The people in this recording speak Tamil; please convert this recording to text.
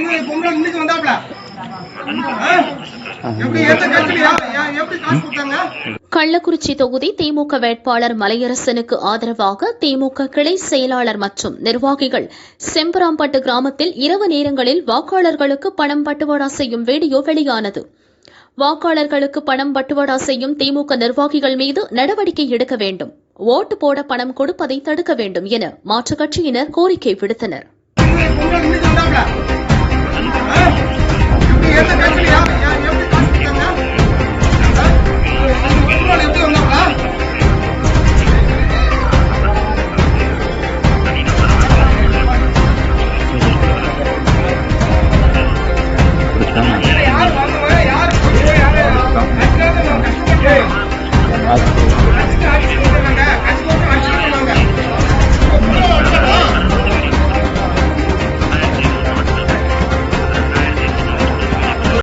இன்னும் பொம்பளை இன்னைக்கு வந்தாப்ல கள்ளக்குறிச்சி தொகுதி திமுக வேட்பாளர் மலையரசனுக்கு ஆதரவாக திமுக கிளை செயலாளர் மற்றும் நிர்வாகிகள் செம்பராம்பட்டு கிராமத்தில் இரவு நேரங்களில் வாக்காளர்களுக்கு பணம் பட்டுவாடா செய்யும் வீடியோ வெளியானது. வாக்காளர்களுக்கு பணம் பட்டுவாடா செய்யும் திமுக நிர்வாகிகள் மீது நடவடிக்கை எடுக்க வேண்டும். ஓட்டு போட பணம் கொடுப்பதை தடுக்க வேண்டும் என மாற்றுக் கட்சியினர் கோரிக்கை விடுத்தனர். Thank you.